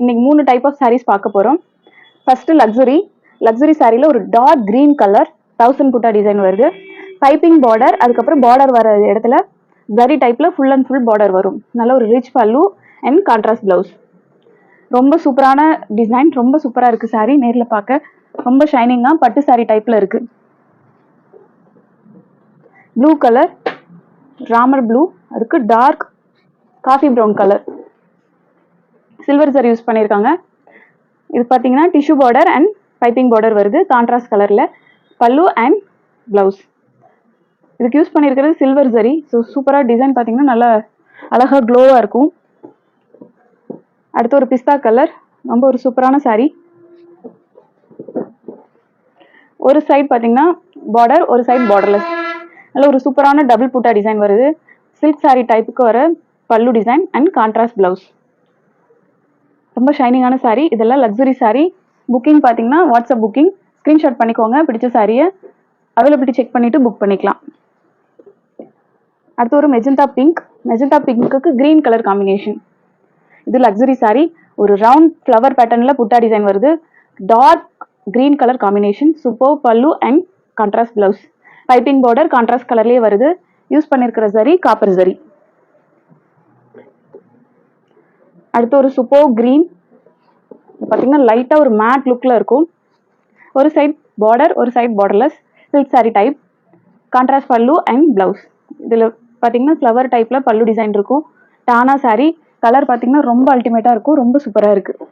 இன்னைக்கு மூணு type of saris பார்க்க போறோம். ஃபர்ஸ்ட் லக்ஸுரி லக்ஸுரி சாரில ஒரு dark green colour thousand butta design வருது. பைப்பிங் பார்டர் அதுக்கப்புறம் பார்டர் வர இடத்துல ஜரி டைப்ல ஃபுல் அண்ட் ஃபுல் பார்டர் வரும். நல்ல ஒரு rich pallu and contrast blouse ரொம்ப சூப்பரான டிசைன் ரொம்ப சூப்பரா இருக்கு saree. நேரில் பார்க்க ரொம்ப ஷைனிங்காக பட்டு saree டைப்ல இருக்கு. ப்ளூ கலர் ராமர் ப்ளூ அதுக்கு dark coffee brown colour silver zari use பண்ணியிருக்காங்க இது பார்த்தீங்கன்னா tissue border and piping border வருது. கான்ட்ராஸ்ட் கலரில் பல்லு அண்ட் ப்ளவுஸ் இதுக்கு யூஸ் பண்ணியிருக்கிறது சில்வர் ஜரி ஸோ சூப்பராக டிசைன் பார்த்தீங்கன்னா நல்லா அழகாக க்ளோவாக இருக்கும். அடுத்து ஒரு பிஸ்தா கலர் ரொம்ப ஒரு சூப்பரான saree. ஒரு சைட் பார்த்தீங்கன்னா பார்டர் ஒரு சைட் பார்டர்லெஸ் நல்ல ஒரு சூப்பரான டபுள் புட்டா டிசைன் வருது. சில்க் saree டைப்புக்கு வர பல்லு டிசைன் அண்ட் கான்ட்ராஸ்ட் பிளவுஸ் ரொம்ப ஷைனிங்கான சாரீ இதெல்லாம் லக்ஸுரி சாரீ புக்கிங் பார்த்தீங்கன்னா வாட்ஸ்அப் புக்கிங் ஸ்க்ரீன்ஷாட் பண்ணிக்கோங்க பிடிச்ச சாரியை அவைலபிலிட்டி செக் பண்ணிவிட்டு புக் பண்ணிக்கலாம். அடுத்து ஒரு மெஜந்தா பிங்க் மெஜந்தா பிங்க்குக்கு க்ரீன் கலர் காம்பினேஷன் இது லக்ஸுரி சாரீ ஒரு ரவுண்ட் ஃப்ளவர் பேட்டர்னில் புட்டா டிசைன் வருது. Dark green colour combination super pallu and contrast blouse piping border contrast கலர்லேயே வருது. யூஸ் பண்ணியிருக்கிற சரி காப்பர் சரி அடுத்து ஒரு சூப்பர் கிரீன் பார்த்தீங்கன்னா லைட்டாக ஒரு மேட் லுக்கில் இருக்கும். ஒரு சைட் பார்டர் ஒரு side borderless silk sari type contrast pallu and blouse இதில் பார்த்தீங்கன்னா ஃப்ளவர் டைப்பில் பல்லு டிசைன் இருக்கும். டானா சாரீ கலர் பார்த்தீங்கன்னா ரொம்ப அல்டிமேட்டாக இருக்கும். ரொம்ப சூப்பராக இருக்குது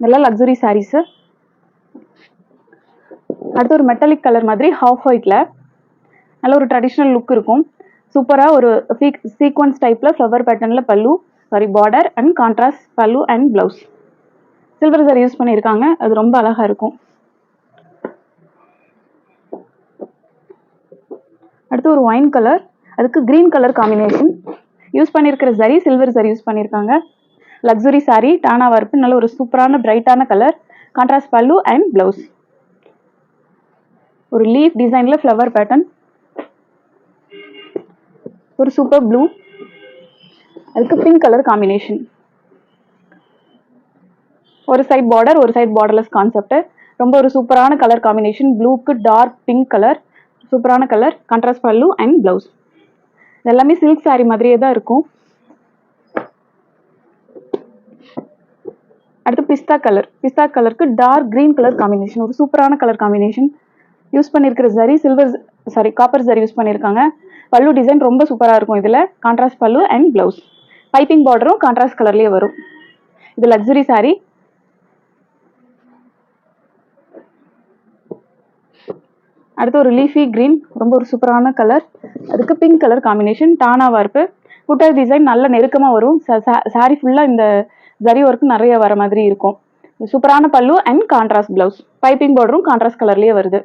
இதெல்லாம் லக்ஸுரி சாரீஸு அடுத்து ஒரு மெட்டாலிக் கலர் மாதிரி ஹாஃப் ஒயிட்டில் நல்ல ஒரு ட்ரெடிஷ்னல் லுக் இருக்கும். சூப்பராக ஒரு சீக்வன்ஸ் டைப்பில் ஃப்ளவர் பேட்டர்னில் pallu. Sari border and contrast pallu and blouse silver zari use பண்ணியிருக்காங்க. அது ரொம்ப அழகாக இருக்கும். அடுத்து ஒரு ஒயின் கலர் அதுக்கு கிரீன் கலர் காம்பினேஷன் யூஸ் பண்ணியிருக்கிற சரி சில்வர் சரி யூஸ் பண்ணியிருக்காங்க. லக்ஸுரி சாரீ டானா வர்ப்பு நல்ல ஒரு சூப்பரான பிரைட்டான colour contrast pallu and blouse ஒரு லீஃப் டிசைனில் ஃப்ளவர் பேட்டர்ன் ஒரு சூப்பர் ப்ளூ அதுக்கு பிங்க் கலர் காம்பினேஷன் ஒரு சைட் பார்டர் ஒரு சைட் பார்டர்லெஸ் கான்செப்ட் ரொம்ப ஒரு சூப்பரான கலர் காம்பினேஷன் ப்ளூக்கு டார்க் பிங்க் கலர் சூப்பரான colour contrast pallu and blouse எல்லாமே சில்க் saree மாதிரியே தான் இருக்கும். அடுத்து பிஸ்தா கலர் பிஸ்தா கலருக்கு டார்க் கிரீன் கலர் காம்பினேஷன் ஒரு சூப்பரான கலர் காம்பினேஷன் யூஸ் பண்ணியிருக்கிற zari silver zari copper zari use பண்ணியிருக்காங்க பல்லு டிசைன் ரொம்ப சூப்பராக இருக்கும் இதில். Contrast pallu and blouse piping பார்டரும் கான்ட்ராஸ்ட் கலர்லேயே வரும். இது லக்ஸுரி சாரீ அடுத்து ஒரு லீஃபி கிரீன் ரொம்ப ஒரு சூப்பரான கலர் அதுக்கு பிங்க் கலர் காம்பினேஷன் டானா வார்ப்பு. புட்டர் டிசைன் நல்ல நெருக்கமாக வரும். சாரி ஃபுல்லாக இந்த ஜரி ஒர்க் நிறைய வர மாதிரி இருக்கும். சூப்பரான pallu and contrast blouse piping பார்டரும் கான்ட்ராஸ்ட் கலர்லேயே வருது.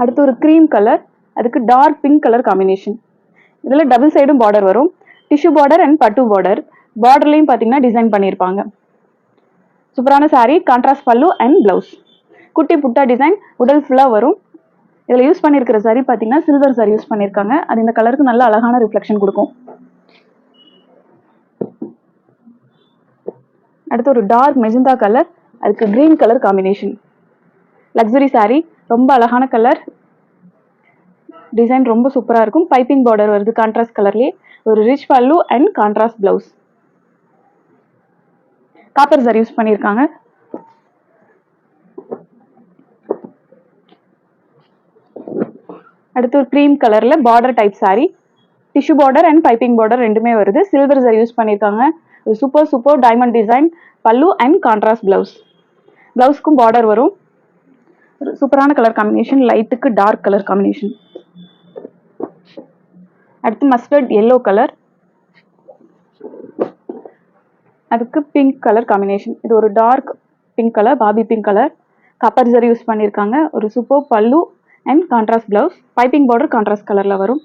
அடுத்து ஒரு க்ரீம் கலர் அதுக்கு டார்க் பிங்க் கலர் காம்பினேஷன் இதில் டபுள் சைடும் பார்டர் வரும். டிஷ்யூ பார்டர் அண்ட் பட்டு பார்டர் பார்டர்லையும் பார்த்தீங்கன்னா டிசைன் பண்ணியிருப்பாங்க சூப்பரான sari contrast pallu and blouse குட்டி புட்டா டிசைன் உடல் ஃபுல்லாக வரும். இதில் யூஸ் பண்ணியிருக்கிற சாரி பார்த்தீங்கன்னா சில்வர் சாரி யூஸ் பண்ணியிருக்காங்க அது இந்த கலருக்கு நல்ல அழகான ரிஃப்ளெக்ஷன் கொடுக்கும். அடுத்து ஒரு டார்க் மெஜந்தா கலர் அதுக்கு green colour combination luxury sari ரொம்ப அழகான கலர் டிசைன் ரொம்ப சூப்பராக இருக்கும். பைப்பிங் பார்டர் வருது கான்ட்ராஸ்ட் கலர்லேயே ஒரு rich pallu and contrast blouse copper zari use பண்ணியிருக்காங்க அடுத்து ஒரு க்ரீம் கலரில் border type sari tissue border and piping border ரெண்டுமே வருது. சில்வர் சார் யூஸ் பண்ணியிருக்காங்க ஒரு super super diamond design pallu and contrast blouse பிளவுஸ்க்கும் border வரும். ஒரு சூப்பரான கலர் காம்பினேஷன் லைட்டுக்கு டார்க் கலர் காம்பினேஷன் அடுத்து மஸ்டர்ட் எல்லோ கலர் அதுக்கு பிங்க் கலர் காம்பினேஷன் இது ஒரு dark pink colour baby pink colour copper zari use பண்ணியிருக்காங்க. ஒரு super pallu and contrast blouse piping border contrast கலரில் வரும்.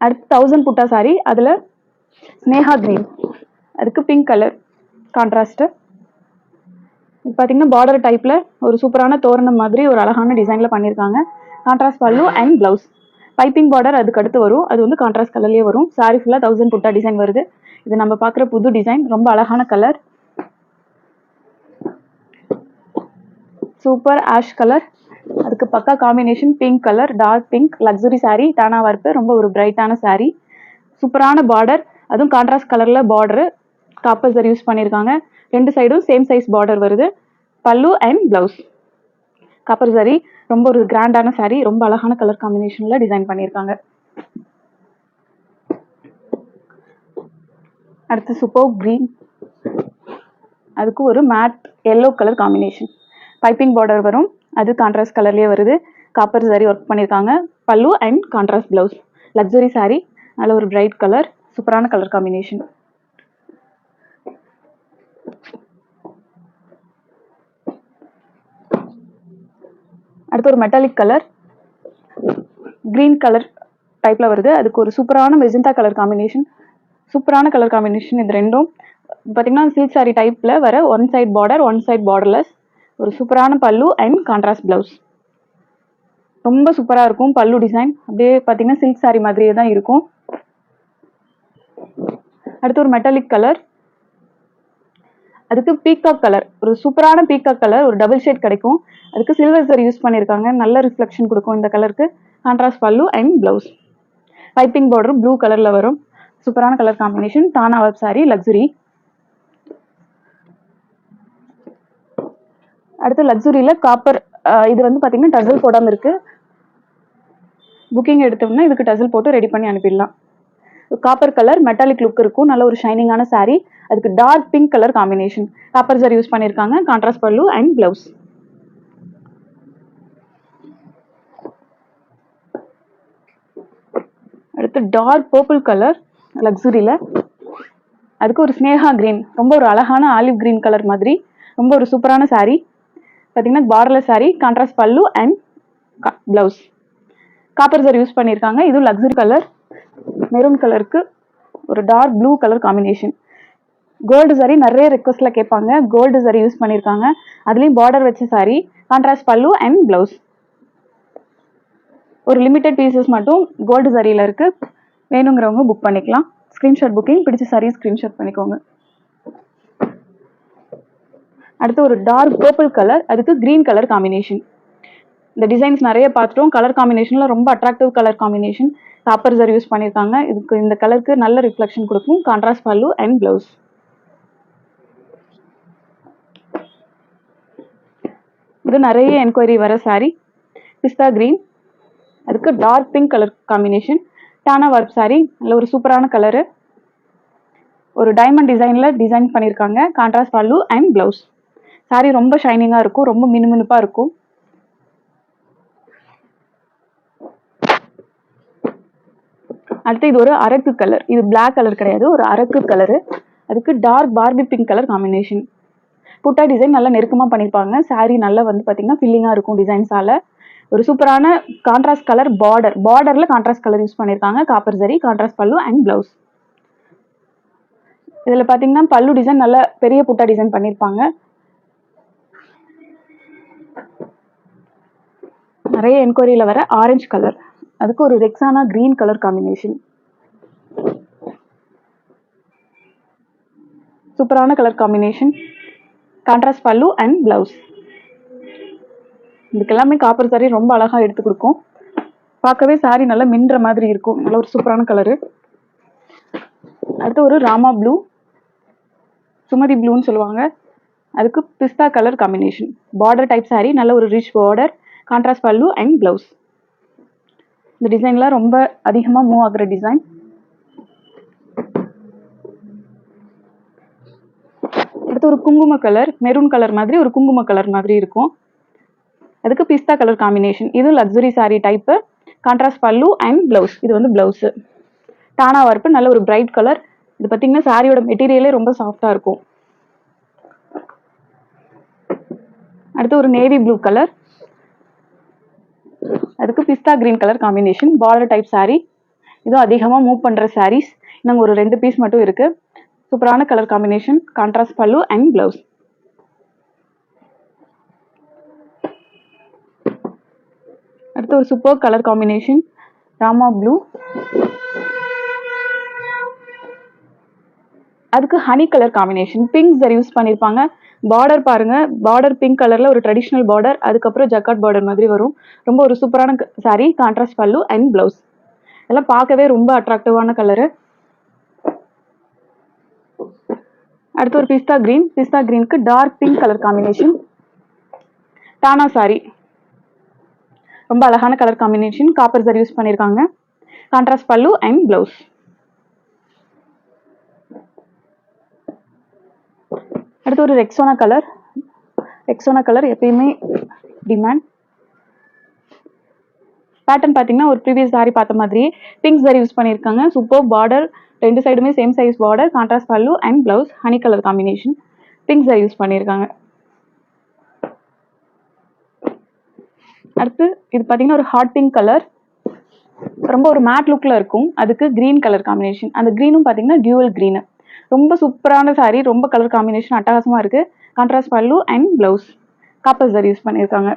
அடுத்து தௌசண்ட் புட்டா சாரி அதில் ஸ்னேகா கிரீன் அதுக்கு பிங்க் கலர் கான்ட்ராஸ்ட்டு இது பார்த்தீங்கன்னா பார்டர் டைப்பில் ஒரு சூப்பரான தோரணம் மாதிரி ஒரு அழகான டிசைனில் பண்ணியிருக்காங்க கான்ட்ராஸ்ட் பல்லு அண்ட் ப்ளவுஸ் பைப்பிங் பார்டர் அதுக்கு அடுத்து வரும். அது வந்து கான்ட்ராஸ்ட் கலர்லேயே வரும். சாரி ஃபுல்லாக தௌசண்ட் புட்டா டிசைன் வருது. இது நம்ம பார்க்குற புது டிசைன் ரொம்ப அழகான கலர் சூப்பர் ஆஷ் கலர் அதுக்கு பக்கா combination pink colour dark pink luxury saree தானா வர்ப்பு ரொம்ப ஒரு பிரைட்டான saree. சூப்பரான பார்டர் அதுவும் கான்ட்ராஸ்ட் கலரில் பார்டரு காப்பர் சரி யூஸ் பண்ணியிருக்காங்க ரெண்டு சைடும் சேம் சைஸ் பார்டர் வருது. பல்லு அண்ட் ப்ளவுஸ் காப்பர் சரி ரொம்ப ஒரு கிராண்டான சாரி ரொம்ப அழகான கலர் காம்பினேஷனில் டிசைன் பண்ணியிருக்காங்க அடுத்து சூப்பர் க்ரீன் அதுக்கு ஒரு matte yellow colour combination piping border வரும். அது கான்ட்ராஸ்ட் கலர்லேயே வருது. காப்பர் சாரி ஒர்க் பண்ணியிருக்காங்க pallu and contrast blouse luxury sari நல்ல ஒரு பிரைட் கலர் சூப்பரான கலர் காம்பினேஷன் அடுத்து ஒரு மெட்டாலிக் கலர் கிரீன் கலர் டைப்பில் வருது. அதுக்கு ஒரு சூப்பரான மெஜந்தா கலர் காம்பினேஷன் சூப்பரான கலர் காம்பினேஷன் இது ரெண்டும். பார்த்தீங்கன்னா சில்க் சாரி டைப்பில் வர one side border one side borderless ஒரு சூப்பரான பல்லு அண்ட் கான்ட்ராஸ்ட் ப்ளவுஸ் ரொம்ப சூப்பராக இருக்கும் பல்லு டிசைன் அப்படியே பார்த்தீங்கன்னா சில்க் சாரீ மாதிரியே தான் இருக்கும். அடுத்து ஒரு மெட்டாலிக் கலர் அதுக்கு பீகாக் கலர் ஒரு சூப்பரான பீகாக் கலர் ஒரு டபுள் ஷேட் கிடைக்கும். அதுக்கு சில்வர் சரி யூஸ் பண்ணியிருக்காங்க. நல்ல ரிஃப்ளெக்ஷன் கொடுக்கும் இந்த கலருக்கு contrast pallu and blouse piping border blue கலரில் வரும். சூப்பரான கலர் காம்பினேஷன் தானா வெப் சாரி லக்ஸுரி அடுத்து லக்ஸுரியில் காப்பர் இது வந்து பார்த்தீங்கன்னா டசல் போடாமல் இருக்குது புக்கிங் எடுத்தோம்னா இதுக்கு டசல் போட்டு ரெடி பண்ணி அனுப்பிடலாம். காப்பர் கலர் மெட்டாலிக் லுக் இருக்கும். நல்ல ஒரு ஷைனிங்கான சாரீ அதுக்கு dark pink colour combination copper use பண்ணியிருக்காங்க கான்ட்ராஸ்ட் பல்லு அண்ட் ப்ளவுஸ் அடுத்து டார்க் பர்பிள் கலர் லக்ஸுரியில் அதுக்கு ஒரு ஸ்னேகா கிரீன் ரொம்ப ஒரு அழகான ஆலிவ் கிரீன் கலர் மாதிரி. ரொம்ப ஒரு சூப்பரான சாரீ பார்த்தீங்கன்னா borderless sari contrast pallu and blouse copper zari use பண்ணியிருக்காங்க இதுவும் லக்ஸுரி கலர் மெரூன் கலருக்கு ஒரு dark blue colour combination gold sari நிறைய ரெக்வஸ்ட்ல கேட்பாங்க. கோல்டு சாரி யூஸ் பண்ணியிருக்காங்க அதுலேயும் பார்டர் வச்ச sari contrast pallu and blouse ஒரு லிமிடெட் பீசஸ் மட்டும் கோல்டு சாரியில் இருக்கு. வேணுங்கிறவங்க புக் பண்ணிக்கலாம். ஸ்க்ரீன்ஷாட் புக்கிங் பிடிச்ச saree ஸ்க்ரீன்ஷாட் பண்ணிக்கோங்க. அடுத்து ஒரு டார்க் பர்பிள் கலர் அதுக்கு கிரீன் கலர் காம்பினேஷன் இந்த டிசைன்ஸ் நிறைய பார்த்துட்டோம். கலர் காம்பினேஷனில் ரொம்ப attractive colour combination copper zari use பண்ணியிருக்காங்க இதுக்கு இந்த கலருக்கு நல்ல ரிஃப்ளெக்ஷன் கொடுக்கும். கான்ட்ராஸ்ட் பல்லு அண்ட் ப்ளவுஸ் இது நிறைய என்கொயரி வர சாரீ பிஸ்தா கிரீன் அதுக்கு டார்க் பிங்க் கலர் காம்பினேஷன் டானா ஒர்க் சாரீ நல்ல ஒரு சூப்பரான கலரு ஒரு டைமண்ட் டிசைனில் டிசைன் பண்ணியிருக்காங்க கான்ட்ராஸ்ட் பல்லு அண்ட் ப்ளவுஸ் saree ரொம்ப ஷைனிங்காக இருக்கும். ரொம்ப மினுமினுப்பாக இருக்கும். அடுத்து இது ஒரு அரக்கு கலர் இது பிளாக் கலர் கிடையாது. ஒரு அரக்கு கலரு அதுக்கு dark Barbie pink colour combination butta design நல்லா நெருக்கமாக பண்ணியிருப்பாங்க சாரீ நல்லா வந்து பார்த்தீங்கன்னா ஃபில்லிங்காக இருக்கும் டிசைன்ஸால் ஒரு சூப்பரான கான்ட்ராஸ்ட் கலர் பார்டர் பார்டரில் கான்ட்ராஸ்ட் கலர் யூஸ் பண்ணியிருக்காங்க copper zari contrast pallu and blouse இதில் பார்த்தீங்கன்னா பல்லு டிசைன் நல்ல பெரிய புட்டா டிசைன் பண்ணியிருப்பாங்க நிறைய என்கொயரியில் வர ஆரஞ்சு கலர் அதுக்கு ஒரு ரெக்ஸானா கிரீன் கலர் காம்பினேஷன் சூப்பரான colour combination contrast pallu and blouse இதுக்கு எல்லாமே காப்பர் சாரீ ரொம்ப அழகாக எடுத்து கொடுக்கும். பார்க்கவே சாரீ நல்லா மின்ற மாதிரி இருக்கும். நல்ல ஒரு சூப்பரான கலரு அடுத்து ஒரு ராமா ப்ளூ சுமதி ப்ளூன்னு சொல்லுவாங்க. அதுக்கு pista colour combination border type sari நல்ல ஒரு rich border contrast pallu and blouse இந்த டிசைன்லாம் ரொம்ப அதிகமாக மூவ் ஆகுற டிசைன் அடுத்து ஒரு குங்கும கலர் மெரூன் கலர் மாதிரி ஒரு குங்கும கலர் மாதிரி இருக்கும். அதுக்கு பிஸ்தா கலர் காம்பினேஷன் இது luxury saree type contrast pallu and blouse இது வந்து ப்ளவுஸு டானா வர்ப்பு நல்ல ஒரு பிரைட் கலர் இது பார்த்தீங்கன்னா சாரியோட மெட்டீரியலே ரொம்ப சாஃப்டாக இருக்கும். அடுத்து ஒரு நேவி ப்ளூ கலர் அதுக்கு pista green colour combination border type saree. இதுவும் அதிகமாக மூவ் பண்ணுற சாரீஸ் இன்னும் ஒரு ரெண்டு பீஸ் மட்டும் இருக்கு. சூப்பரான colour combination contrast pallu and blouse அடுத்து ஒரு super colour combination Rama blue அதுக்கு honey colour combination pink zari use பண்ணியிருப்பாங்க பார்டர் பாருங்க பார்டர் பிங்க் கலரில் ஒரு ட்ரெடிஷ்னல் பார்டர் அதுக்கப்புறம் ஜக்காட் பார்டர் மாதிரி வரும். ரொம்ப ஒரு சூப்பரான sari contrast pallu and blouse எல்லாம் பார்க்கவே ரொம்ப அட்ராக்டிவான கலரு அடுத்து ஒரு பிஸ்தா கிரீன். பிஸ்தா கிரீனுக்கு டார்க் பிங்க் கலர் காம்பினேஷன் டானா சாரி ரொம்ப அழகான கலர் காம்பினேஷன் காப்பர் ஜர் யூஸ் பண்ணியிருக்காங்க கான்ட்ராஸ்ட் பல்லு அண்ட் பிளவுஸ் அடுத்து ஒரு ரெக்ஸோனா கலர் ரெக்ஸோனா கலர் எப்பயுமே டிமாண்ட் பேட்டர்ன் பார்த்தீங்கன்னா ஒரு ப்ரீவியஸ் சாரி பார்த்த மாதிரி பிங்க் சாரி யூஸ் பண்ணியிருக்காங்க. சூப்பர் பார்டர் ரெண்டு சைடுமே same size border contrast pallu and blouse honey colour combination pink zari use பண்ணியிருக்காங்க. அடுத்து இது பார்த்தீங்கன்னா ஒரு ஹாட் பிங்க் கலர் ரொம்ப ஒரு மேட் லுக்கில் இருக்கும். அதுக்கு க்ரீன் கலர் காம்பினேஷன் அந்த க்ரீனும் பார்த்தீங்கன்னா டியூவல் க்ரீனு ரொம்ப சூப்பரான சாரி ரொம்ப கலர் காம்பினேஷன் அட்டகாசமாக இருக்குது contrast pallu and blouse copper zari use பண்ணியிருக்காங்க.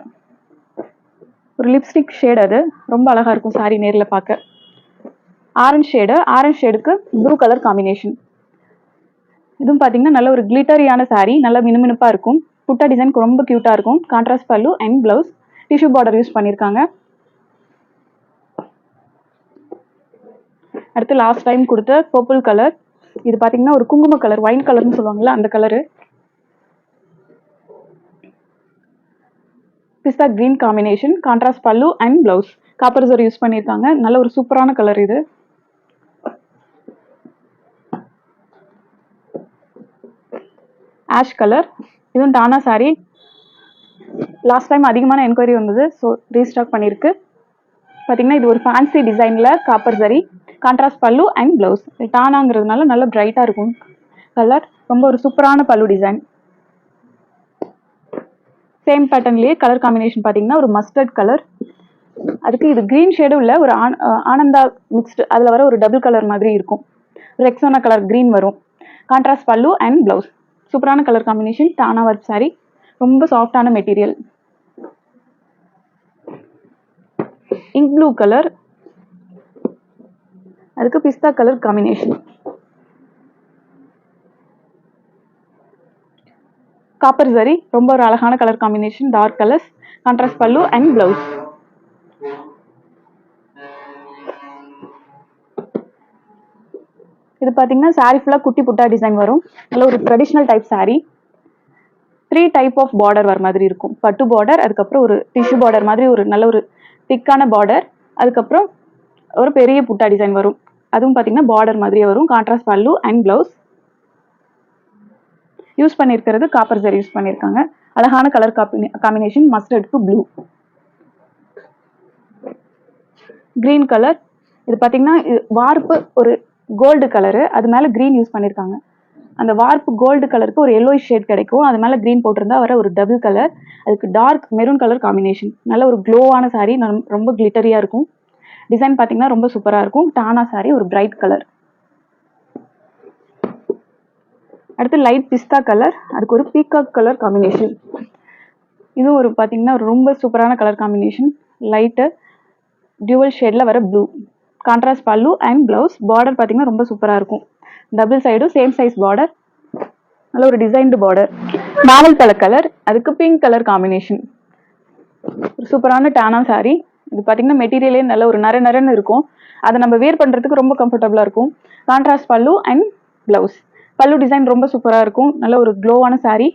ஒரு லிப்ஸ்டிக் ஷேட் அது. ரொம்ப அழகாக இருக்கும் சாரி நேரில் பார்க்க. ஆரஞ்ச் ஷேடு ஆரஞ்ச் ஷேடுக்கு ப்ளூ கலர் காம்பினேஷன் இதுவும் பார்த்தீங்கன்னா நல்ல ஒரு கிளிட்டரியான சாரி நல்ல மினுமினுப்பாக இருக்கும். புட்டா டிசைன் ரொம்ப க்யூட்டாக இருக்கும். Contrast pallu and blouse tissue border use பண்ணியிருக்காங்க அடுத்து லாஸ்ட் டைம் கொடுத்த பர்பிள் கலர் இது பார்த்தீங்கன்னா ஒரு குங்கும கலர் ஒயின் கலர்னு சொல்லுவாங்கல்ல அந்த colour pista green combination contrast pallu and blouse copper Jor use பண்ணியிருக்காங்க. நல்ல ஒரு சூப்பரான கலர் இது. ஆஷ் கலர் இதுவும் டானா சாரி லாஸ்ட் டைம் அதிகமான என்கொயரி வந்தது. ஸோ ரீஸ்டாக் பண்ணியிருக்கு. பார்த்தீங்கன்னா இது ஒரு ஃபேன்சி டிசைனில் காப்பர் சரி கான்ட்ராஸ்ட் பல்லு அண்ட் ப்ளவுஸ் டானாங்கிறதுனால நல்ல பிரைட்டாக இருக்கும் கலர் ரொம்ப ஒரு சூப்பரான பல்லு டிசைன் சேம் பேட்டர்ன்லேயே கலர் காம்பினேஷன் பார்த்தீங்கன்னா ஒரு மஸ்டர்ட் கலர் அதுக்கு இது க்ரீன் ஷேடும் இல்லை ஒரு ஆன் ஆனந்தா மிக்ஸ்டு அதில் வர ஒரு டபுள் கலர் மாதிரி இருக்கும். ரெக்ஸோனா கலர் க்ரீன் வரும். கான்ட்ராஸ்ட் பல்லு அண்ட் ப்ளவுஸ் சூப்பரான கலர் காம்பினேஷன் டானா ஒர்க் சாரி ரொம்ப சாஃப்டான மெட்டீரியல் இங்க் ப்ளூ கலர் அதுக்கு பிஸ்தா கலர் காம்பினேஷன் காப்பர் சரி ரொம்ப ஒரு அழகான colour combination dark colours contrast pallu and blouse இது பார்த்தீங்கன்னா சாரி ஃபுல்லாக குட்டி புட்டா டிசைன் வரும். நல்ல ஒரு traditional type sari three type of border வர மாதிரி இருக்கும். பட்டு பார்டர் அதுக்கப்புறம் ஒரு டிஷ்யூ பார்டர் மாதிரி ஒரு நல்ல ஒரு திக்கான பார்டர் அதுக்கப்புறம் ஒரு பெரிய புட்டா டிசைன் வரும். அதுவும் பார்த்தீங்கன்னா பார்டர் மாதிரியே வரும். Contrast pallu and blouse use பண்ணியிருக்கிறது காப்பர் ஜெர் யூஸ் பண்ணியிருக்காங்க. அழகான கலர் காம்பினேஷன் மஸ்டர்டுக்கு ப்ளூ கிரீன் கலர் இது பார்த்தீங்கன்னா வார்ப்பு ஒரு கோல்டு கலரு அது மேலே க்ரீன் யூஸ் பண்ணியிருக்காங்க. அந்த வார்ப்பு கோல்டு கலருக்கு ஒரு எல்லோ ஷேட் கிடைக்கும். அது மேலே க்ரீன் போட்டிருந்தா வர ஒரு டபுள் கலர் அதுக்கு டார்க் மெரூன் கலர் காம்பினேஷன் நல்ல ஒரு க்ளோவான சாரீ ரொம்ப கிளிட்டரியாக இருக்கும். டிசைன் பார்த்தீங்கன்னா ரொம்ப சூப்பராக இருக்கும். டானா சாரி ஒரு பிரைட் கலர் அடுத்து லைட் பிஸ்தா கலர் அதுக்கு ஒரு பீகாக் கலர் காம்பினேஷன் இதுவும் ஒரு பார்த்தீங்கன்னா ரொம்ப சூப்பரான கலர் காம்பினேஷன் லைட்டு டியூவல் ஷேடில் வர blue contrast pallu and blouse border பார்த்தீங்கன்னா ரொம்ப சூப்பராக இருக்கும். டபுள் சைடும் சேம் சைஸ் பார்டர் நல்ல ஒரு டிசைன்டு பார்டர் நாவல் தலை கலர் அதுக்கு பிங்க் கலர் காம்பினேஷன் ஒரு சூப்பரான டானா சாரி இது பார்த்தீங்கன்னா மெட்டீரியலே நல்ல ஒரு நர நரன்னு இருக்கும். அதை நம்ம வேர் பண்ணுறதுக்கு ரொம்ப கம்ஃபர்டபுளாக இருக்கும். கான்ட்ராஸ்ட் பல்லு அண்ட் ப்ளவுஸ் பல்லு டிசைன் ரொம்ப சூப்பராக இருக்கும். நல்ல ஒரு க்ளோவான சாரீ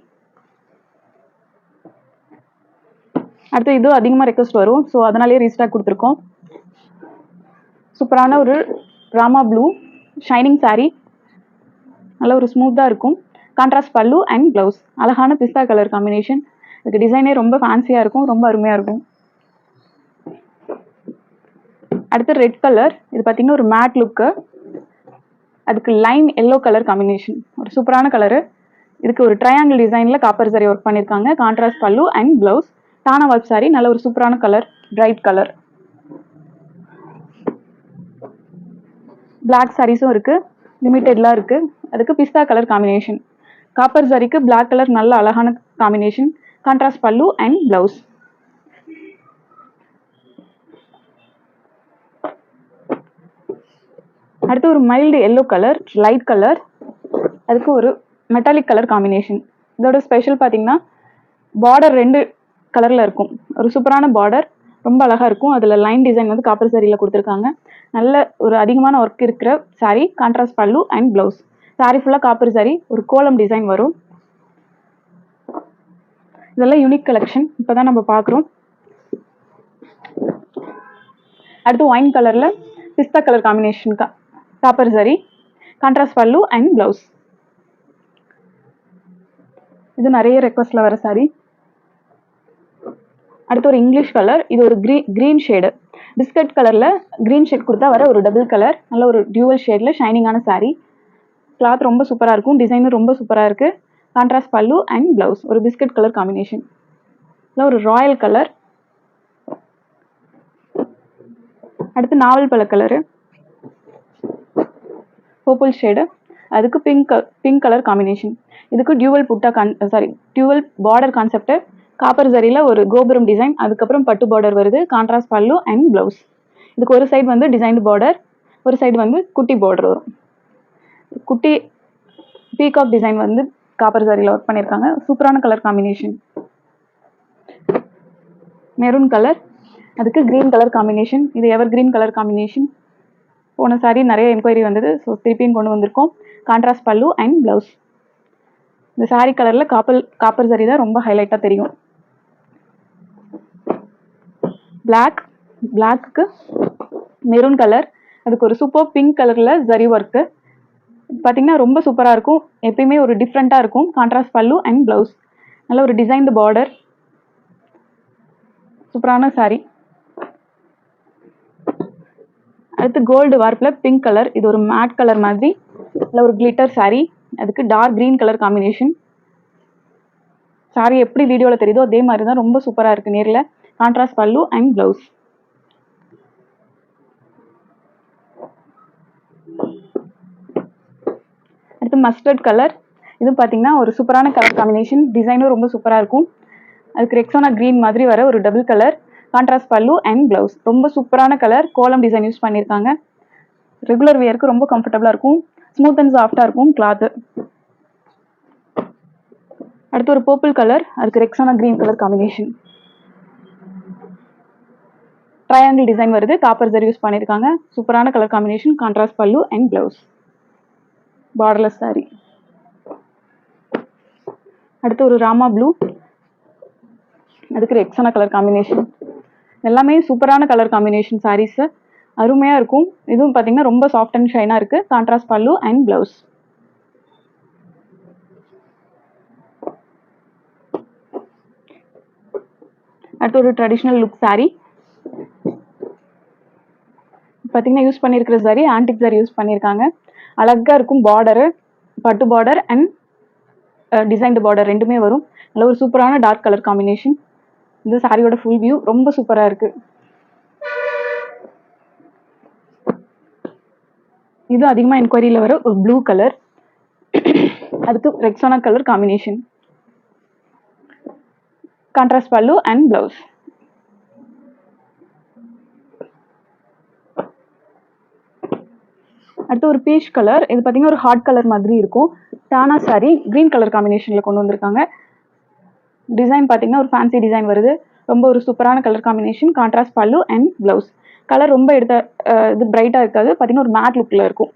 அடுத்து இது அதிகமாக ரெக்வஸ்ட் வரும். ஸோ அதனாலேயே ரீஸ்டாக் கொடுத்துருக்கோம். சூப்பரான ஒரு ராமா ப்ளூ ஷைனிங் சாரீ நல்ல ஒரு ஸ்மூத்தாக இருக்கும். கான்ட்ராஸ்ட் பல்லு அண்ட் ப்ளவுஸ் அழகான பிஸ்தா கலர் காம்பினேஷன் இதுக்கு டிசைனே ரொம்ப ஃபேன்சியாக இருக்கும். ரொம்ப அருமையாக இருக்கும். அடுத்து ரெட் கலர் இது பார்த்தீங்கன்னா ஒரு மேட் லுக்கு அதுக்கு லைன் எல்லோ கலர் காம்பினேஷன் ஒரு சூப்பரான கலரு இதுக்கு ஒரு ட்ரையாங்கிள் டிசைனில் காப்பர் சாரி ஒர்க் பண்ணியிருக்காங்க. கான்ட்ராஸ்ட் பல்லு அண்ட் ப்ளவுஸ் தானா ஒர்க் சாரி நல்ல ஒரு சூப்பரான கலர் பிரைட் கலர் பிளாக் சாரீஸும் இருக்குது லிமிட்டெட்லாம் இருக்குது அதுக்கு பிஸ்தா கலர் காம்பினேஷன் காப்பர் சாரிக்கு பிளாக் கலர் நல்ல அழகான combination contrast pallu and blouse அடுத்து ஒரு mild yellow colour light colour அதுக்கு ஒரு மெட்டாலிக் கலர் காம்பினேஷன் இதோட ஸ்பெஷல் பார்த்தீங்கன்னா பார்டர் ரெண்டு கலரில் இருக்கும். ஒரு சூப்பரான பார்டர் ரொம்ப அழகாக இருக்கும். அதில் லைன் டிசைன் வந்து காப்பர் சாரியில் கொடுத்துருக்காங்க. நல்ல ஒரு அதிகமான ஒர்க் இருக்கிற sari contrast pallu and blouse saree ஃபுல்லாக காப்பர் சாரி ஒரு கோலம் டிசைன் வரும். இதெல்லாம் யூனிக் கலெக்ஷன் இப்போ தான் நம்ம பார்க்குறோம் அடுத்து ஒயின் கலரில் பிஸ்தா கலர் காம்பினேஷன் கா copper zari contrast pallu and blouse இது நிறைய ரெக்வஸ்ட்ல வர சாரி அடுத்து ஒரு இங்கிலீஷ் கலர் இது ஒரு க்ரீ க்ரீன் ஷேடு பிஸ்கட் கலரில் க்ரீன் ஷேட் கொடுத்தா வர ஒரு டபுள் கலர் நல்ல ஒரு டியூவல் ஷேடில் ஷைனிங்கான சாரீ கிளாத் ரொம்ப சூப்பராக இருக்கும் டிசைனும் ரொம்ப சூப்பராக இருக்குது கான்ட்ராஸ்ட் பல்லு அண்ட் ப்ளவுஸ் ஒரு பிஸ்கட் கலர் காம்பினேஷன் இல்லை ஒரு ராயல் கலர் அடுத்து நாவல் பழ கலரு பர்பிள் ஷேடு அதுக்கு பிங்க் பிங்க் கலர் காம்பினேஷன் இதுக்கு டியூவல் புட்டா Khan sari dual border concept copper சரியில் ஒரு கோபுரம் டிசைன் அதுக்கப்புறம் பட்டு பார்டர் வருது கான்ட்ராஸ்ட் பல்லு அண்ட் ப்ளவுஸ் இதுக்கு ஒரு சைடு வந்து டிசைன்டு பார்டர் ஒரு சைடு வந்து குட்டி பார்டர் வரும். குட்டி பீகாக் டிசைன் வந்து காப்பர் சாரியில் ஒர்க் பண்ணியிருக்காங்க சூப்பரான கலர் காம்பினேஷன் மெரூன் கலர் அதுக்கு க்ரீன் கலர் காம்பினேஷன் இது எவர் கிரீன் கலர் காம்பினேஷன் போன சாரி நிறைய என்கொயரி வந்தது. ஸோ திருப்பியும் கொண்டு வந்திருக்கோம். கான்ட்ராஸ்ட் பல்லு அண்ட் ப்ளவுஸ் இந்த சாரி கலரில் காப்பர் காப்பர் சாரி தான் ரொம்ப ஹைலைட்டாக தெரியும். பிளாக் பிளாக்கு மெரூன் கலர் அதுக்கு ஒரு சூப்பர் பிங்க் கலரில் ஜரி ஒர்க்கு பார்த்தீங்கன்னா ரொம்ப சூப்பராக இருக்கும். எப்பயுமே ஒரு டிஃப்ரெண்ட்டாக இருக்கும். கான்ட்ராஸ்ட் பல்லு அண்ட் ப்ளவுஸ் நல்ல ஒரு டிசைன்டு பார்டர் சூப்பரான சாரீ அடுத்து கோல்டு வார்ப்பில் பிங்க் கலர் இது ஒரு மேட் கலர் மாதிரி. இல்லை ஒரு கிளிட்டர் சாரீ அதுக்கு dark green colour combination sari எப்படி வீடியோவில் தெரியுதோ அதே மாதிரி தான் ரொம்ப சூப்பராக இருக்குது நேரில். கான்ட்ராஸ்ட் பல்லு அண்ட் ப்ளவுஸ் அடுத்து மஸ்டர்ட் கலர் இது பார்த்தீங்கன்னா ஒரு சூப்பரான கலர் காம்பினேஷன் டிசைனும் ரொம்ப சூப்பராக இருக்கும். அதுக்கு ரெக்ஸோனா க்ரீன் மாதிரி வர ஒரு double colour contrast pallu and blouse ரொம்ப சூப்பரான கலர் கோலம் டிசைன் யூஸ் பண்ணியிருக்காங்க. ரெகுலர் வியருக்கு ரொம்ப கம்ஃபர்டபுளாக இருக்கும். ஸ்மூத் அண்ட் சாஃப்டாக இருக்கும் கிளாத்து அடுத்து ஒரு பர்பிள் கலர் அதுக்கு ரெக்ஸானா green colour combination triangle design வருது. காப்பர் ஜரி யூஸ் பண்ணியிருக்காங்க. சூப்பரான colour combination contrast pallu and blouse borderless sari அடுத்து ஒரு ராமா ப்ளூ அதுக்கு ரெக்ஸானா கலர் காம்பினேஷன் எல்லாமே சூப்பரான கலர் காம்பினேஷன் சாரீஸ் அருமையாக இருக்கும். இதுவும் பார்த்தீங்கன்னா ரொம்ப சாஃப்ட் அண்ட் ஷைனாக இருக்குது கான்ட்ராஸ்ட் பல்லு அண்ட் ப்ளவுஸ் அடுத்து ஒரு ட்ரெடிஷ்னல் லுக் saree. பார்த்தீங்கன்னா யூஸ் பண்ணியிருக்கிற சாரி ஆன்டிக் சாரி யூஸ் பண்ணியிருக்காங்க அழகாக இருக்கும் பார்டரு பட்டு பார்டர் அண்ட் டிசைன்டு பார்டர் ரெண்டுமே வரும். நல்ல ஒரு சூப்பரான டார்க் கலர் காம்பினேஷன் இந்த சாரியோட ஃபுல் வியூ ரொம்ப சூப்பராக இருக்கு. இது அதிகமாக என்கொயரியில் வர ஒரு ப்ளூ கலர் அதுக்கு ரெக்ஸானா colour combination contrast pallu and blouse அடுத்து ஒரு பீச் கலர் இது பார்த்தீங்கன்னா ஒரு ஹார்ட் கலர் மாதிரி இருக்கும். டானா சாரி க்ரீன் கலர் காம்பினேஷனில் கொண்டு வந்திருக்காங்க. டிசைன் பார்த்தீங்கன்னா ஒரு ஃபேன்சி டிசைன் வருது. ரொம்ப ஒரு சூப்பரான colour combination contrast pallu and blouse colour ரொம்ப எடுத்த இது பிரைட்டாக இருக்காது. பார்த்தீங்கன்னா ஒரு மேட் லுக்கில் இருக்கும்.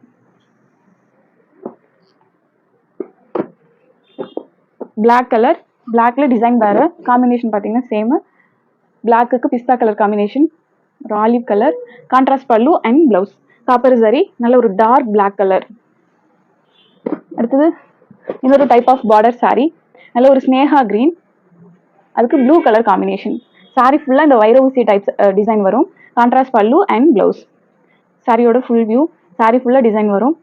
பிளாக் கலர் பிளாக்ல டிசைன் வேறு. காம்பினேஷன் பார்த்தீங்கன்னா சேமு பிளாக்குக்கு பிஸ்தா கலர் காம்பினேஷன் ஒரு olive colour contrast pallu and blouse copper zari நல்ல ஒரு டார்க் பிளாக் கலர் அடுத்தது இன்னொரு டைப் ஆஃப் பார்டர் சாரீ நல்ல ஒரு ஸ்னேகா கிரீன் அதுக்கு ப்ளூ கலர் காம்பினேஷன் சாரி ஃபுல்லாக இந்த வைரவுசி டைப்ஸ் டிசைன் வரும். கான்ட்ராஸ்ட் பல்லு அண்ட் ப்ளவுஸ் சாரியோட ஃபுல் வியூ சாரி ஃபுல்லாக டிசைன் வரும்.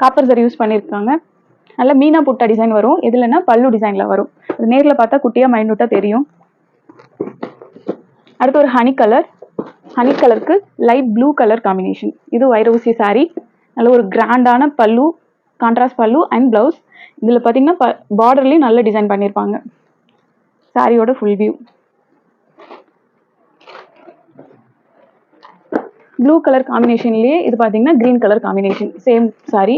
காப்பர் சரி யூஸ் பண்ணியிருக்காங்க நல்லா மீனா புட்டா டிசைன் வரும். இதுலன்னா பல்லு டிசைனில் வரும். அது நேரில் பார்த்தா குட்டியாக மைனூட்டாக தெரியும். அடுத்து ஒரு ஹனி கலர் ஹனி கலருக்கு லைட் ப்ளூ கலர் காம்பினேஷன் இது வைரவுசி சாரி நல்ல ஒரு கிராண்டான பல்லு கான்ட்ராஸ்ட் பல்லு அண்ட் ப்ளவுஸ் இதில் பார்த்தீங்கன்னா ப பார்டர்லேயும் நல்ல டிசைன் பண்ணியிருப்பாங்க சாரியோட ஃபுல் வியூ ப்ளூ கலர் காம்பினேஷன்லயே இது பாத்தீங்கன்னா green colour combination same sari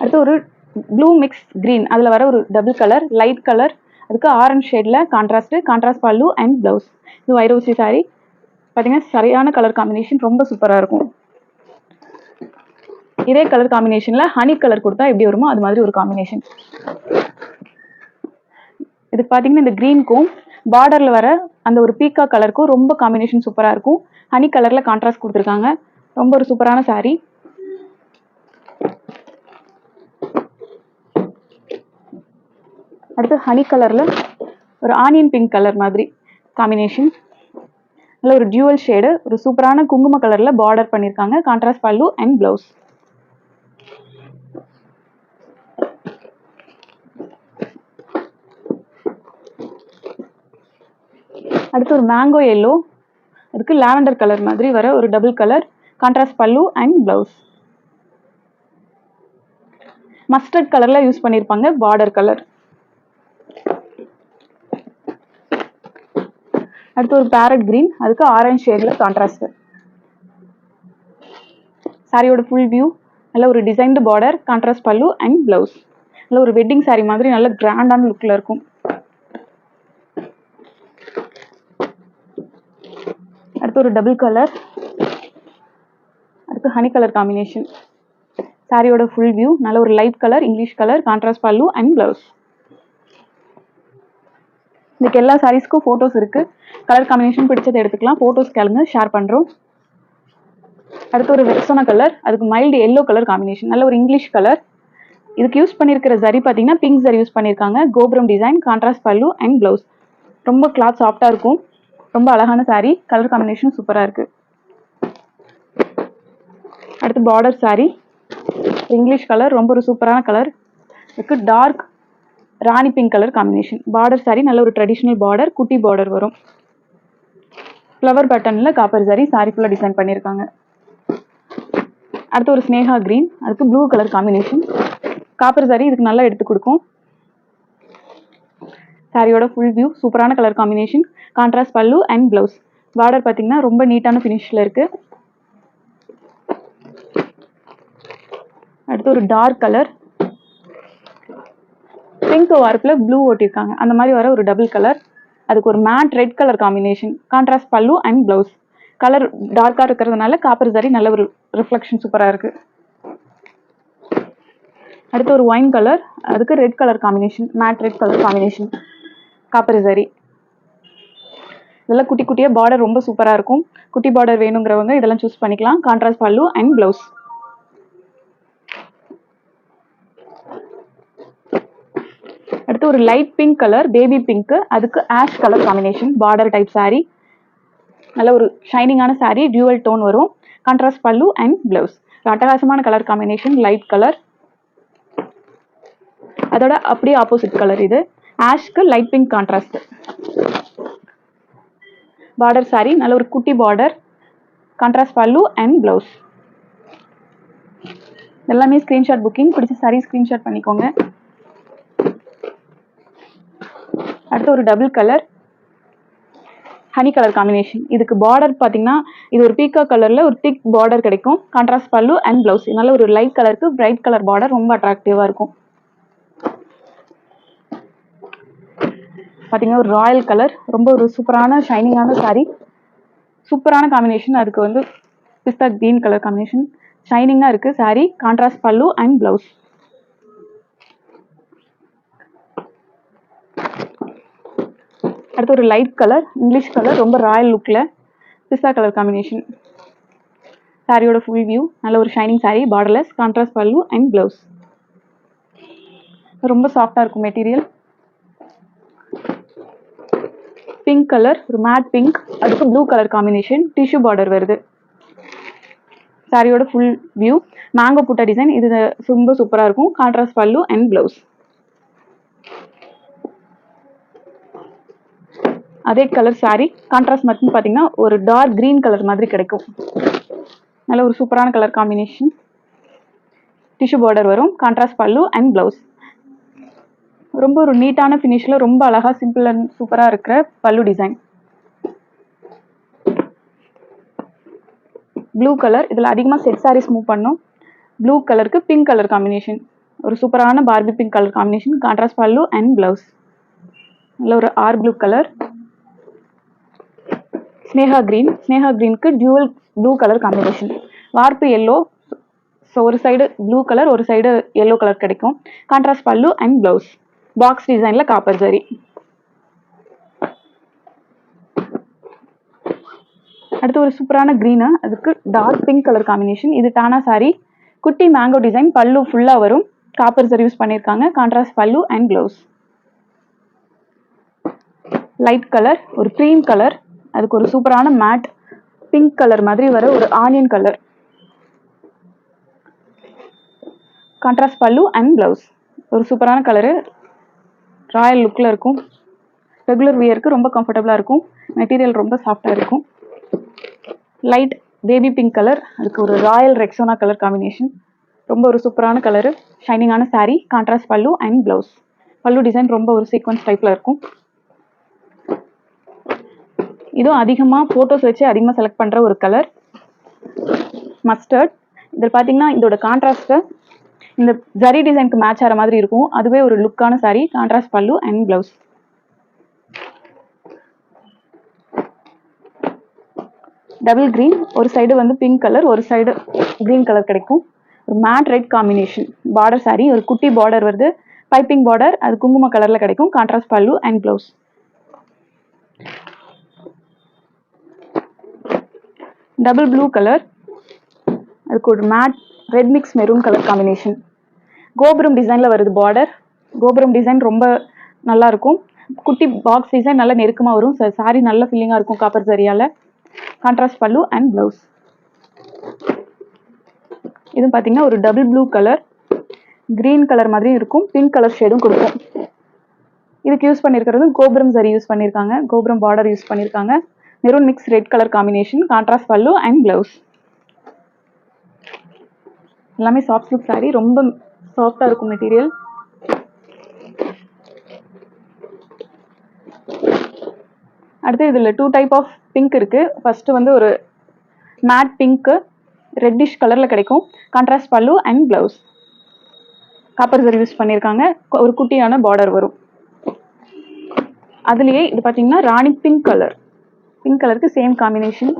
அடுத்து ஒரு ப்ளூ மிக்ஸ் கிரீன் அதில் வர ஒரு டபுள் கலர் லைட் கலர் அதுக்கு ஆரஞ்ச் ஷேடில் contrast contrast pallu and blouse இது வைரோசி சாரி பார்த்தீங்கன்னா சரியான கலர் காம்பினேஷன் ரொம்ப சூப்பராக இருக்கும். இதே கலர் காம்பினேஷனில் ஹனி கலர் கொடுத்தா எப்படி வருமோ அது மாதிரி ஒரு காம்பினேஷன் இது பார்த்தீங்கன்னா இந்த க்ரீனுக்கும் பார்டரில் வர அந்த ஒரு பீக்கா கலருக்கும் ரொம்ப காம்பினேஷன் சூப்பராக இருக்கும். ஹனி கலரில் கான்ட்ராஸ்ட் கொடுத்துருக்காங்க. ரொம்ப ஒரு சூப்பரான சாரீ அடுத்து ஹனி கலரில் ஒரு ஆனியன் பிங்க் கலர் மாதிரி காம்பினேஷன் நல்ல ஒரு டியூவல் ஷேடு ஒரு சூப்பரான குங்கும கலரில் பார்டர் பண்ணியிருக்காங்க கான்ட்ராஸ்ட் பல்லு அண்ட் ப்ளவுஸ் அடுத்து ஒரு மேங்கோ எல்லோ அதுக்கு லாவெண்டர் கலர் மாதிரி வர ஒரு double colour contrast pallu and blouse mustard கலர்ல யூஸ் பண்ணியிருப்பாங்க பார்டர் கலர் அடுத்து ஒரு பேரட் கிரீன் அதுக்கு ஆரஞ்சு ஷேட்ல கான்ட்ராஸ்ட் சாரியோட ஃபுல் வியூ நல்ல ஒரு designed border contrast pallu and blouse நல்ல ஒரு வெட்டிங் சாரி மாதிரி நல்ல கிராண்டான லுக்ல இருக்கும். அடுத்து ஒரு டபுள் கலர் அடுத்து ஹனி கலர் காம்பினேஷன் சாரியோட ஃபுல் வியூ நல்ல ஒரு light colour English colour contrast pallu and blouse இதுக்கு எல்லா சாரீஸ்க்கும் ஃபோட்டோஸ் இருக்கு. கலர் காம்பினேஷன் பிடிச்சதை எடுத்துக்கலாம். ஃபோட்டோஸ் கேளுங்க ஷேர் பண்ணுறோம் அடுத்து ஒரு வெக்ஸான கலர் அதுக்கு மைல்டு எல்லோ கலர் காம்பினேஷன் நல்ல ஒரு இங்கிலீஷ் கலர் இதுக்கு யூஸ் பண்ணியிருக்கிற ஜரி பார்த்தீங்கன்னா பிங்க் ஜரி யூஸ் பண்ணியிருக்காங்க கோபுரம் design contrast pallu and blouse ரொம்ப கிளாத் சாஃப்டாக இருக்கும். ரொம்ப அழகான saree. கலர் காம்பினேஷன் சூப்பராக இருக்கு. அடுத்து பார்டர் சாரீ இங்கிலீஷ் கலர் ரொம்ப ஒரு சூப்பரான கலர் இருக்கு dark rani pink colour combination border sari நல்ல ஒரு ட்ரெடிஷ்னல் பார்டர் குட்டி பார்டர் வரும். ஃப்ளவர் பட்டனில் காப்பர் saree saree ஃபுல்லாக டிசைன் பண்ணியிருக்காங்க அடுத்து ஒரு ஸ்னேகா கிரீன் அடுத்து blue colour combination copper zari இதுக்கு நல்லா எடுத்து கொடுக்கும். சாரியோட ஃபுல் வியூ சூப்பரான colour combination contrast pallu and blouse border பார்த்தீங்கன்னா ரொம்ப நீட்டான ஃபினிஷில் இருக்கு. அடுத்து ஒரு டார்க் கலர் பிங்க் வார்ப்பில் ப்ளூ ஓட்டியிருக்காங்க. அந்த மாதிரி வர ஒரு டபுள் கலர் அதுக்கு ஒரு matte red colour combination contrast pallu and blouse colour டார்க்காக இருக்கிறதுனால காப்பர் சாரி நல்ல ஒரு ரிஃப்ளெக்ஷன் சூப்பராக இருக்கு. அடுத்து ஒரு ஒயின் கலர் அதுக்கு red colour combination matte red colour combination copper zari. இதெல்லாம் குட்டி குட்டியாக பார்டர் ரொம்ப சூப்பராக இருக்கும். குட்டி பார்டர் வேணுங்கிறவங்க இதெல்லாம் சூஸ் பண்ணிக்கலாம். கான்ட்ராஸ்ட் பல்லு அண்ட் ப்ளவுஸ் அடுத்து ஒரு light pink colour baby pink அதுக்கு ash colour combination border type sari நல்ல ஒரு ஷைனிங்கான saree டியூவல் டோன் வரும். கான்ட்ராஸ்ட் பல்லு அண்ட் ப்ளவுஸ் அட்டகாசமான கலர் காம்பினேஷன் லைட் கலர் அதோட அப்படியே ஆப்போசிட் கலர் இது. ஆஷ்க்கு light pink contrast border sari நல்ல ஒரு குட்டி border contrast pallu and blouse எல்லாமே ஸ்க்ரீன்ஷாட் புக்கிங் பிடிச்ச சாரி ஸ்க்ரீன்ஷாட் பண்ணிக்கோங்க. அடுத்து ஒரு double colour honey colour combination இதுக்கு பார்டர் பார்த்தீங்கன்னா இது ஒரு பீக்கா கலரில் ஒரு திக் பார்டர் கிடைக்கும். கான்ட்ராஸ்ட் பல்லு அண்ட் ப்ளவுஸ் நல்ல ஒரு லைட் கலருக்கு பிரைட் கலர் பார்டர் ரொம்ப அட்ராக்டிவாக இருக்கும். பார்த்தீங்கன்னா ஒரு ராயல் கலர் ரொம்ப ஒரு சூப்பரான ஷைனிங்கான saree. சூப்பரான காம்பினேஷன் அதுக்கு வந்து. பிஸ்தா க்ரீன் கலர் காம்பினேஷன் ஷைனிங்காக இருக்குது saree contrast pallu and blouse அடுத்து ஒரு லைட் கலர் இங்கிலீஷ் கலர் ரொம்ப ராயல் லுக்கில் பிஸ்தா கலர் காம்பினேஷன் சாரியோட ஃபுல் வியூ நல்ல ஒரு shining saree borderless contrast pallu and blouse ரொம்ப சாஃப்டாக இருக்கும் மெட்டீரியல் பிங்க் கலர் ஒரு மேட் பிங்க் அதுக்கு blue colour combination tissue border வருது. சாரியோட full view mango butta design இது ரொம்ப சூப்பராக இருக்கும். கான்ட்ராஸ்ட் பல்லு அண்ட் ப்ளவுஸ் அதே கலர் சாரீ கான்ட்ராஸ்ட் மட்டும் பார்த்தீங்கன்னா ஒரு டார்க் க்ரீன் கலர் மாதிரி கிடைக்கும். நல்ல ஒரு சூப்பரான கலர் காம்பினேஷன் டிஷ்யூ பார்டர் வரும். கான்ட்ராஸ்ட் பல்லு அண்ட் ப்ளவுஸ் ரொம்ப ஒரு நீட்டான ஃபினிஷில் ரொம்ப அழகா சிம்பிள் அண்ட் சூப்பராக இருக்கிற பல்லு டிசைன் ப்ளூ கலர் இதில் அதிகமாக செட் சாரீஸ் மூவ் பண்ணும். ப்ளூ கலருக்கு பிங்க் கலர் காம்பினேஷன் ஒரு சூப்பரான Barbie pink colour combination contrast pallu and blouse நல்ல ஒரு ஆர் ப்ளூ கலர் ஸ்னேகா கிரீன் ஸ்னேகா கிரீனுக்கு டியூவல் ப்ளூ கலர் காம்பினேஷன் வார்ப்பு எல்லோ ஸோ ஒரு சைடு ப்ளூ கலர் ஒரு சைடு எல்லோ கலர் கிடைக்கும். Contrast pallu and blouse box டிசைனில் காப்பர் ஜரி. அடுத்து ஒரு சூப்பரான க்ரீனு அதுக்கு டார்க் பிங்க் கலர் காம்பினேஷன் இது டானா சாரி குட்டி மேங்கோ டிசைன் பல்லு ஃபுல்லாக வரும். காப்பர் ஜரி யூஸ் பண்ணியிருக்காங்க contrast pallu and blouse light colour ஒரு க்ரீம் கலர் அதுக்கு ஒரு சூப்பரான மேட் பிங்க் கலர் மாதிரி வர ஒரு onion colour contrast pallu and blouse ஒரு சூப்பரான கலரு ராயல் லுக்கில் இருக்கும். ரெகுலர் வியருக்கு ரொம்ப கம்ஃபர்டபுளாக இருக்கும். மெட்டீரியல் ரொம்ப சாஃப்டாக இருக்கும். லைட் பேபி பிங்க் கலர் அதுக்கு ஒரு ராயல் ரெக்ஸோனா கலர் காம்பினேஷன் ரொம்ப ஒரு சூப்பரான colour ஷைனிங்கான sari contrast pallu and blouse pallu design ரொம்ப ஒரு சீக்வன்ஸ் டைப்பில் இருக்கும். இதுவும் அதிகமாக ஃபோட்டோஸ் வச்சு அதிகமாக செலக்ட் பண்ணுற ஒரு கலர் மஸ்டர்ட் இதில் பார்த்தீங்கன்னா இதோட கான்ட்ராஸ்ட்டை இந்த ஜரி டிசைனுக்கு மேட்ச் ஆகிற மாதிரி இருக்கும். அதுவே ஒரு லுக்கான sari contrast pallu and blouse double green ஒரு சைடு வந்து பிங்க் கலர் ஒரு சைடு கிரீன் கலர் கிடைக்கும். ஒரு matte red combination border sari ஒரு குட்டி பார்டர் வருது. பைப்பிங் பார்டர் அது குங்கும கலரில் கிடைக்கும். Contrast pallu and blouse double blue colour அதுக்கு ஒரு matte red mix maroon colour combination கோபுரம் டிசைனில் வருது பார்டர் கோபுரம் டிசைன் ரொம்ப நல்லா இருக்கும் குட்டி பாக்ஸ் டிசைன் நல்லா நெருக்கமாக வரும். சாரி நல்ல ஃபில்லிங்காக இருக்கும் காப்பர் சரியால் கான்ட்ராஸ்ட் பல்லு அண்ட் ப்ளவுஸ் இதுவும் பார்த்தீங்கன்னா ஒரு double blue colour green colour மாதிரி இருக்கும். பிங்க் கலர் ஷேடும் கொடுக்கும். இதுக்கு யூஸ் பண்ணியிருக்கிறது கோபுரம் சரி யூஸ் பண்ணியிருக்காங்க கோபுரம் பார்டர் யூஸ் பண்ணியிருக்காங்க maroon mix red colour combination contrast pallu and blouse எல்லாமே சாஃப்ட் சில்க் saree. ரொம்ப சாஃப்டாக இருக்கும் மெட்டீரியல் அடுத்து இதில் டூ டைப் ஆஃப் பிங்க் இருக்குது ஃபஸ்ட்டு வந்து ஒரு மேட் பிங்க்கு ரெட்டிஷ் கலரில் கிடைக்கும். Contrast pallu and blouse copper zari use பண்ணியிருக்காங்க ஒரு குட்டியான பார்டர் வரும். அதுலேயே இது பார்த்தீங்கன்னா ராணி பிங்க் கலர் பிங்க் கலருக்கு சேம் காம்பினேஷன்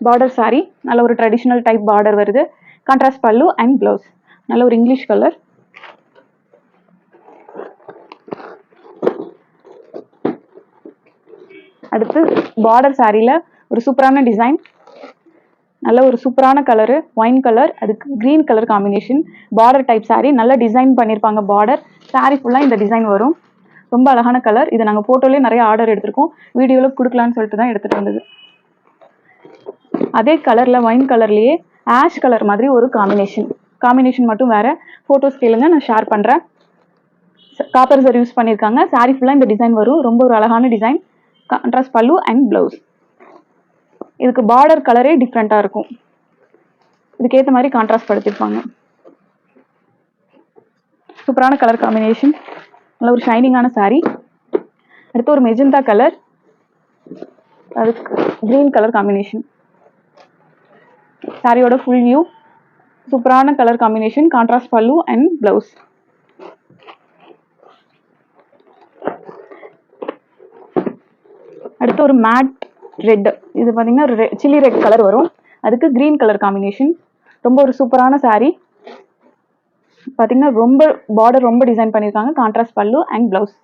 பார்டர் சாரி நல்ல ஒரு ட்ரெடிஷ்னல் டைப் பார்டர் வருது. கான்ட்ராஸ்ட் பல்லு அண்ட் ப்ளவுஸ் நல்ல ஒரு இங்கிலீஷ் கலர் அடுத்து பார்டர் சாரியில் ஒரு சூப்பரான டிசைன் நல்ல ஒரு சூப்பரான கலரு ஒயின் கலர் அதுக்கு green colour combination border type saree. நல்ல டிசைன் பண்ணியிருப்பாங்க பார்டர் saree ஃபுல்லாக இந்த டிசைன் வரும். ரொம்ப அழகான கலர் இது நாங்கள் ஃபோட்டோலேயே நிறைய ஆர்டர் எடுத்திருக்கோம். வீடியோவில் கொடுக்கலான்னு சொல்லிட்டு தான் எடுத்துகிட்டு வந்தது. அதே கலரில் ஒயின் கலர்லேயே ஆஷ் கலர் மாதிரி ஒரு காம்பினேஷன் காம்பினேஷன் மட்டும் வேறு. ஃபோட்டோஸ் கேளுங்க நான் ஷேர் பண்ணுறேன் காப்பர் சார் யூஸ் பண்ணியிருக்காங்க saree ஃபுல்லாக இந்த டிசைன் வரும். ரொம்ப ஒரு அழகான design contrast pallu and blouse இதுக்கு பார்டர் கலரே டிஃப்ரெண்ட்டாக இருக்கும். இதுக்கேற்ற மாதிரி கான்ட்ராஸ்ட் படுத்திருப்பாங்க. சூப்பரான கலர் காம்பினேஷன் நல்ல ஒரு ஷைனிங்கான saree. அடுத்து ஒரு மெஜந்தா கலர் அதுக்கு க்ரீன் கலர் காம்பினேஷன் சாரியோட ஃபுல் வியூ சூப்பரான colour combination contrast pallu and blouse அடுத்து ஒரு மேட் ரெட் இது பார்த்தீங்கன்னா சில்லி ரெட் கலர் வரும். அதுக்கு க்ரீன் கலர் காம்பினேஷன் ரொம்ப ஒரு சூப்பரான saree. பார்த்தீங்கன்னா ரொம்ப பார்டர் ரொம்ப டிசைன் பண்ணியிருக்காங்க. கான்ட்ராஸ்ட் பல்லு அண்ட் ப்ளவுஸ்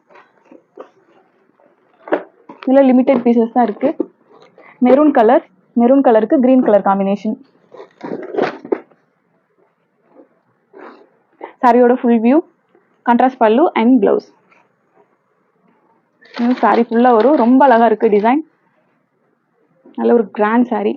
இதில் லிமிடெட் பீசஸ் தான் இருக்குது மெரூன் கலர் மெரூன் கலருக்கு க்ரீன் கலர் காம்பினேஷன் சாரியோட full view contrast pallu and blouse sari ஃபுல்லாக வரும். ரொம்ப அழகாக இருக்குது டிசைன் நல்ல ஒரு கிராண்ட் saree.